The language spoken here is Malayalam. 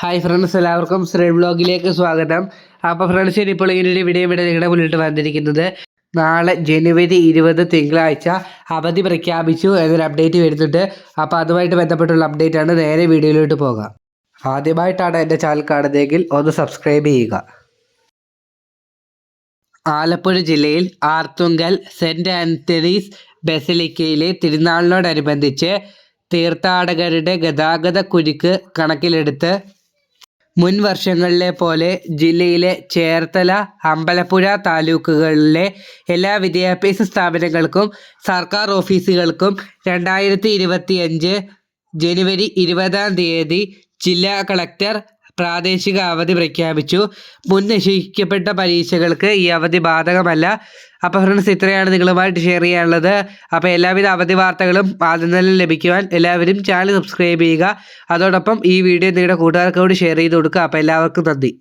ഹായ് ഫ്രണ്ട്സ് എല്ലാവർക്കും ശ്രീ വ്ളോഗിലേക്ക് സ്വാഗതം. അപ്പോൾ ഫ്രണ്ട്സ് ഇപ്പോൾ ഇങ്ങനെ ഒരു വീഡിയോ ഇവിടെ നിങ്ങളുടെ മുന്നിട്ട് വന്നിരിക്കുന്നത്. നാളെ ജനുവരി ഇരുപത് തിങ്കളാഴ്ച അവധി പ്രഖ്യാപിച്ചു എന്നൊരു അപ്ഡേറ്റ് വരുന്നുണ്ട്. അപ്പോൾ അതുമായിട്ട് ബന്ധപ്പെട്ടുള്ള അപ്ഡേറ്റ് ആണ്. നേരെ വീഡിയോയിലോട്ട് പോകാം. ആദ്യമായിട്ടാണ് എന്റെ ചാനൽ കാണുന്നതെങ്കിൽ ഒന്ന് സബ്സ്ക്രൈബ് ചെയ്യുക. ആലപ്പുഴ ജില്ലയിൽ ആർത്തുങ്കൽ സെന്റ് ആന്റണീസ് ബെസലിക്കയിലെ തിരുനാളിനോടനുബന്ധിച്ച് തീർത്ഥാടകരുടെ ഗതാഗത കുരുക്ക് കണക്കിലെടുത്ത് മുൻ വർഷങ്ങളിലെ പോലെ ജില്ലയിലെ ചേർത്തല അമ്പലപ്പുഴ താലൂക്കുകളിലെ എല്ലാ വിദ്യാഭ്യാസ സ്ഥാപനങ്ങൾക്കും സർക്കാർ ഓഫീസുകൾക്കും രണ്ടായിരത്തി ഇരുപത്തിയഞ്ച് ജനുവരി ഇരുപതാം തീയതി ജില്ലാ കളക്ടർ പ്രാദേശിക അവധി പ്രഖ്യാപിച്ചു. മുൻ നിശ്ചയിക്കപ്പെട്ട പരീക്ഷകൾക്ക് ഈ അവധി ബാധകമല്ല. അപ്പോൾ ഫ്രണ്ട്സ് ഇത്രയാണ് നിങ്ങളുമായിട്ട് ഷെയർ ചെയ്യാനുള്ളത്. അപ്പോൾ എല്ലാവിധ അവധി വാർത്തകളും ആദ്യം തന്നെ ലഭിക്കുവാൻ എല്ലാവരും ചാനൽ സബ്സ്ക്രൈബ് ചെയ്യുക. അതോടൊപ്പം ഈ വീഡിയോ നിങ്ങളുടെ കൂട്ടുകാർക്ക് കൂടി ഷെയർ ചെയ്ത് കൊടുക്കുക. അപ്പോൾ എല്ലാവർക്കും നന്ദി.